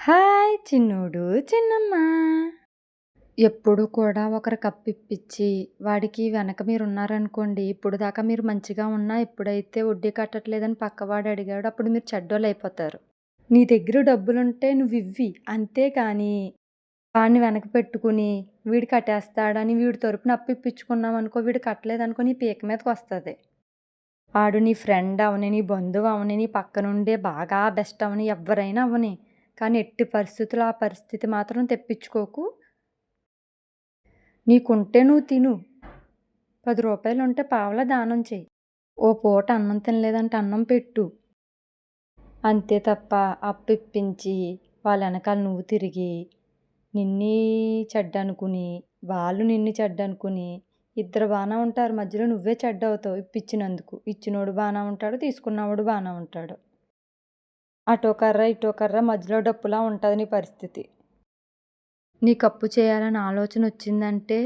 Hi చిన్నోడు చిన్నమ్మ. ఎప్పుడు కూడా ఒకరు కప్పిప్పించి వాడికి వెనక మీరు ఉన్నారనుకోండి ఇప్పుడు దాకా మీరు మంచిగా ఉన్నా ఎప్పుడైతే వడ్డీ కట్టట్లేదని పక్కవాడు అడిగాడు అప్పుడు మీరు చెడ్డోళ్ళు అయిపోతారు. నీ దగ్గర డబ్బులుంటే నువ్వు ఇవ్వి అంతేకాని వాడిని వెనక పెట్టుకుని వీడు కట్టేస్తాడని వీడి తరపున అప్పిప్పించుకున్నాం అనుకో వీడు కట్టలేదనుకో నీ పీక మీదకి వస్తుంది. వాడు నీ ఫ్రెండ్ అవని నీ బంధువు అవని నీ పక్కనుండే బాగా బెస్ట్ అవని ఎవరైనా అవని. కానీ ఎట్టి పరిస్థితుల్లో ఆ పరిస్థితి మాత్రం తెప్పించుకోకు. నీకుంటే నువ్వు తిను. పది రూపాయలు ఉంటే పావలా దానం చెయ్యి ఓ పూట అన్నం తినలేదంటే అన్నం పెట్టు. అంతే తప్ప అప్పిప్పించి వాళ్ళ వెనకాల నువ్వు తిరిగి నిన్ని చెడ్డ అనుకుని వాళ్ళు నిన్ను చెడ్డ అనుకుని ఇద్దరు బాగానే ఉంటారు. మధ్యలో నువ్వే చెడ్డ అవుతావు ఇప్పించినందుకు ఇచ్చినోడు బాగానే ఉంటాడు తీసుకున్నవాడు బాగానే ఉంటాడు. అటో కర్ర ఇటో కర్ర మధ్యలో డప్పులా ఉంటుంది నీ పరిస్థితి. నీకు అప్పు చేయాలని ఆలోచన వచ్చిందంటే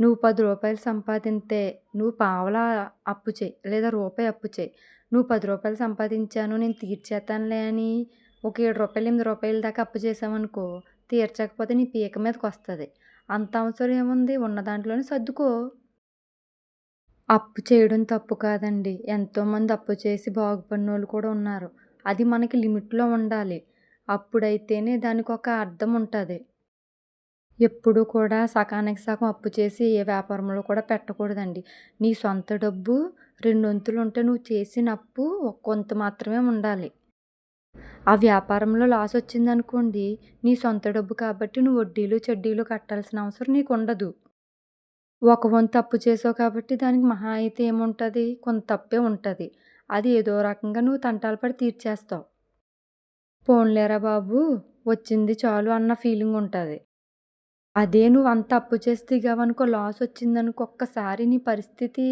నువ్వు పది రూపాయలు సంపాదిస్తే నువ్వు పావలా అప్పు చేయి లేదా రూపాయి అప్పు చేయి. నువ్వు పది రూపాయలు సంపాదించాను నేను తీర్చేస్తానులే అని ఒక ఏడు రూపాయలు ఎనిమిది రూపాయల దాకా అప్పు చేసామనుకో తీర్చకపోతే నీ పీక మీదకి వస్తుంది. అంత అవసరం ఏముంది? ఉన్న దాంట్లోనే సర్దుకో. అప్పు చేయడం తప్పు కాదండి. ఎంతోమంది అప్పు చేసి బాగుపడిన వాళ్ళు కూడా ఉన్నారు. అది మనకి లిమిట్లో ఉండాలి. అప్పుడైతేనే దానికి ఒక అర్థం ఉంటుంది ఎప్పుడు కూడా సకానికి సగం అప్పు చేసి ఏ వ్యాపారంలో కూడా పెట్టకూడదండి. నీ సొంత డబ్బు రెండొంతులు ఉంటే నువ్వు చేసిన అప్పు కొంత మాత్రమే ఉండాలి. ఆ వ్యాపారంలో లాస్ వచ్చిందనుకోండి నీ సొంత డబ్బు కాబట్టి నువ్వు వడ్డీలు చెడ్డీలు కట్టాల్సిన అవసరం నీకు ఉండదు ఒక వంతు అప్పు చేసావు కాబట్టి దానికి మహా అయితే ఏముంటుంది? కొంత తప్పే ఉంటుంది. అది ఏదో రకంగా నువ్వు తంటాలు పడి తీర్చేస్తావు. పోన్లేరా బాబు వచ్చింది చాలు అన్న ఫీలింగ్ ఉంటుంది. అదే నువ్వు అంత అప్పు చేసి దిగావనుకో లాస్ వచ్చిందనుకో ఒక్కసారి నీ పరిస్థితి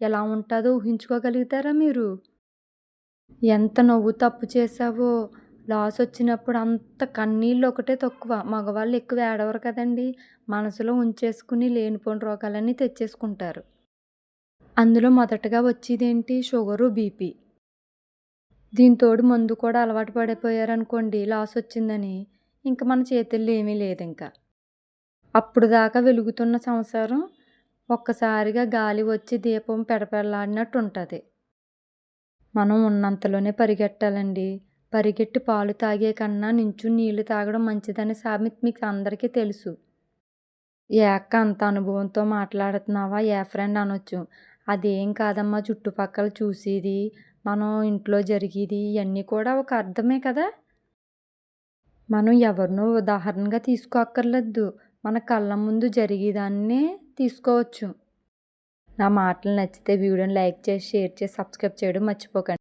ఎలా ఉంటుందో ఊహించుకోగలుగుతారా మీరు? ఎంత నువ్వు తప్పు చేసావో లాస్ వచ్చినప్పుడు అంత కన్నీళ్ళు ఒకటే తక్కువ. మగవాళ్ళు ఎక్కువ ఏడవరు కదండి మనసులో ఉంచేసుకుని లేనిపోని రోగాలన్నీ తెచ్చేసుకుంటారు. అందులో మొదటగా వచ్చేదేంటి? Sugar BP. దీంతోడు మందు కూడా అలవాటు పడిపోయారనుకోండి లాస్ వచ్చిందని. ఇంకా మన చేతుల్లో ఏమీ లేదు ఇంకా అప్పుడు దాకా వెలుగుతున్న సంసారం ఒక్కసారిగా గాలి వచ్చి దీపం పెడపెడలాడినట్టు ఉంటుంది మనం ఉన్నంతలోనే పరిగెట్టాలండి. పరిగెట్టి పాలు తాగే కన్నా నించు నీళ్ళు తాగడం మంచిదని సామెత మీకు అందరికీ తెలుసు. ఏ అక్క అంత అనుభవంతో మాట్లాడుతున్నావా? ఏ ఫ్రెండ్ అనొచ్చు. అదేం కాదమ్మా చుట్టుపక్కల చూసేది మనం ఇంట్లో జరిగేది ఇవన్నీ కూడా ఒక అర్థమే కదా? మనం ఎవరినో ఉదాహరణగా తీసుకోక్కర్లేదు. మన కళ్ళ ముందు జరిగేదాన్నే తీసుకోవచ్చు. నా మాటలు నచ్చితే వీడియోని లైక్ చేసి షేర్ చేసి సబ్స్క్రైబ్ చేయడం మర్చిపోకండి.